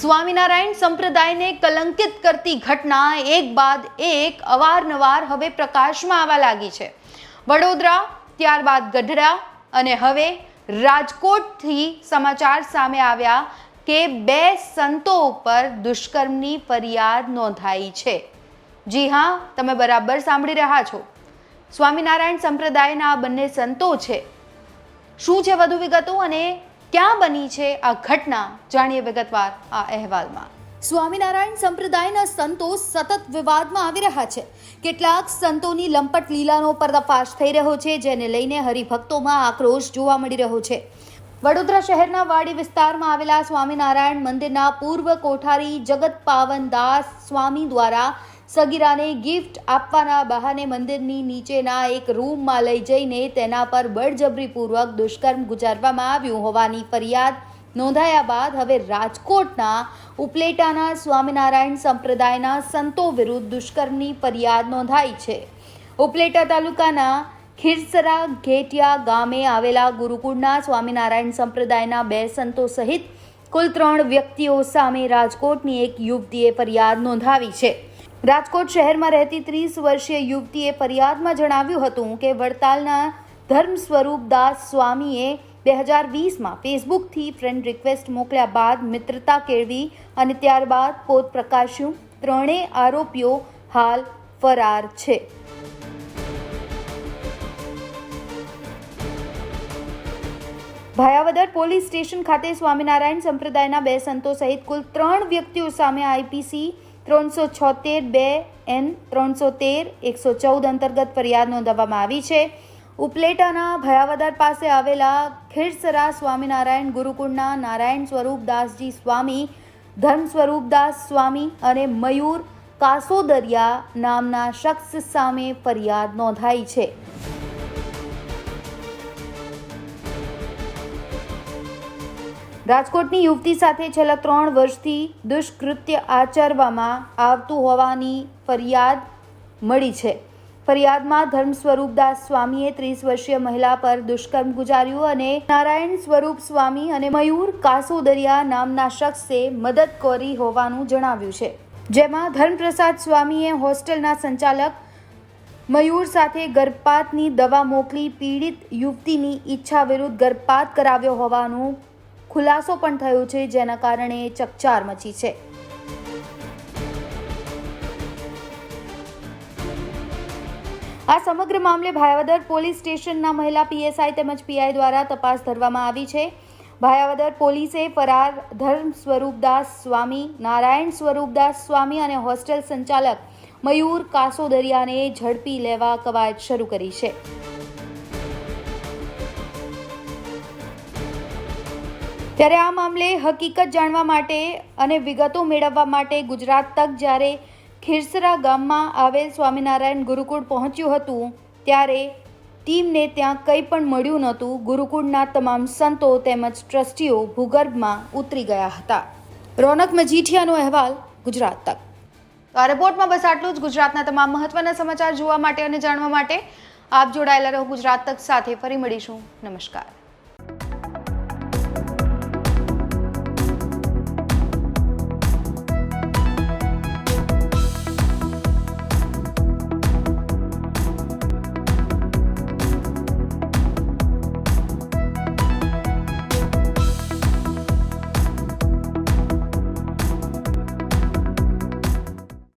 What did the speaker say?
સ્વામિનારાયણ સંપ્રદાયને કલંકિત કરતી ઘટના એક બાદ એક અવારનવાર હવે પ્રકાશમાં આવવા લાગી છે. વડોદરા, ત્યારબાદ ગઢડા અને હવે રાજકોટથી સમાચાર સામે આવ્યા કે બે સંતો ઉપર દુષ્કર્મની ફરિયાદ નોંધાઈ છે. જી હા, તમે બરાબર સાંભળી રહ્યા છો. સ્વામિનારાયણ સંપ્રદાયના આ બંને સંતો છે. શું છે વધુ વિગતો અને ક્યાં બની છે આ ઘટના, જાણીએ વિગતવાર આ અહેવાલમાં. સ્વામિનારાયણ સંપ્રદાયના સંતો સતત વિવાદમાં આવી રહ્યા છે. કેટલાક સંતોની લંપટ લીલાનો પર્દાફાશ થઈ રહ્યો છે, જેને લઈને હરિભક્તોમાં આક્રોશ જોવા મળી રહ્યો છે. વડોદરા શહેરના વાડી વિસ્તારમાં આવેલા સ્વામિનારાયણ મંદિરના પૂર્વ કોઠારી જગત પાવન સ્વામી દ્વારા સગીરાને ગિફ્ટ આપવાના બહાને મંદિરની નીચેના એક રૂમમાં લઈ જઈને તેના પર બળજબરીપૂર્વક દુષ્કર્મ ગુજારવામાં આવ્યું હોવાની ફરિયાદ નોંધાયા બાદ હવે રાજકોટના ઉપલેટાના સ્વામિનારાયણ સંપ્રદાયના સંતો વિરુદ્ધ દુષ્કર્મની ફરિયાદ નોંધાઈ છે. ઉપલેટા તાલુકાના ખીરસરા ઘેટિયા ગામે આવેલા ગુરુકુળના સ્વામિનારાયણ સંપ્રદાયના બે સંતો સહિત કુલ ત્રણ વ્યક્તિઓ સામે રાજકોટની એક યુવતીએ ફરિયાદ નોંધાવી છે. રાજકોટ શહેરમાં રહેતી ત્રીસ વર્ષીય યુવતીએ ફરિયાદમાં જણાવ્યું હતું કે વડતાલના ધર્મ સ્વરૂપ દાસ સ્વામીએ બે હજાર વીસમાં ફેસબુકથી ફ્રેન્ડ રિક્વેસ્ટ મોકલ્યા બાદ મિત્રતા કેળવી અને ત્યારબાદ પોત પ્રકાશ્યું. ત્રણેય આરોપીઓ હાલ ફરાર છે. ભાયાવદર પોલીસ સ્ટેશન ખાતે સ્વામિનારાયણ સંપ્રદાયના બે સંતો સહિત કુલ ત્રણ વ્યક્તિઓ સામે આઈપીસી ત્રણસો છોતેર બે એન ત્રણસો તેર એકસો ચૌદ અંતર્ગત ફરિયાદ નોંધવામાં આવી છે. ઉપલેટાના ભયાવદર પાસે આવેલા ખીરસરા સ્વામિનારાયણ ગુરુકુળના નારાયણ સ્વરૂપદાસજી સ્વામી, ધર્મ સ્વરૂપદાસ સ્વામી અને મયુર કાસોદરિયા નામના શખ્સ સામે ફરિયાદ નોંધાઈ છે. રાજકોટની યુવતી સાથે છેલ્લા ત્રણ વર્ષથી દુષ્કૃત્ય આચરવામાં આવતું હોવાની ફરિયાદ મળી છે. ફરિયાદમાં ધર્મ સ્વરૂપદાસ સ્વામીએ ત્રીસ વર્ષીય મહિલા પર દુષ્કર્મ ગુજાર્યું અને નારાયણ સ્વરૂપ સ્વામી અને મયુર કાસોદરિયા નામના શખ્સે મદદ કરી હોવાનું જણાવ્યું છે. જેમાં ધર્મપ્રસાદ સ્વામીએ હોસ્ટેલના સંચાલક મયુર સાથે ગર્ભપાતની દવા મોકલી પીડિત યુવતીની ઈચ્છા વિરુદ્ધ ગર્ભપાત કરાવ્યો હોવાનું ખુલાસો પણ થયો છે, જેના કારણે ચકચાર મચી છે. આ સમગ્ર મામલે ભાયાવદર પોલીસ સ્ટેશનના મહિલા પીએસઆઈ તેમજ પીઆઈ દ્વારા તપાસ ધરવામાં આવી છે. ભાયાવદર પોલીસે ફરાર ધર્મ સ્વરૂપદાસ સ્વામી, નારાયણ સ્વરૂપદાસ સ્વામી અને હોસ્ટેલ સંચાલક મયુર કાસોદરિયાને ઝડપી લેવા કવાયત શરૂ કરી છે. ત્યારે આ મામલે હકીકત જાણવા માટે અને વિગતો મેળવવા માટે ગુજરાત તક જ્યારે ખીરસરા ગામમાં આવેલ સ્વામિનારાયણ ગુરુકુળ પહોંચ્યું હતું, ત્યારે ટીમને ત્યાં કંઈ પણ મળ્યું નહોતું. ગુરુકુળના તમામ સંતો તેમજ ટ્રસ્ટીઓ ભૂગર્ભમાં ઉતરી ગયા હતા. રોનક મજીઠિયાનો અહેવાલ, ગુજરાત તક. તો આ રિપોર્ટમાં બસ આટલું જ. ગુજરાતના તમામ મહત્વના સમાચાર જોવા માટે અને જાણવા માટે આપ જોડાયેલા રહો ગુજરાત તક સાથે. ફરી મળીશું. નમસ્કાર.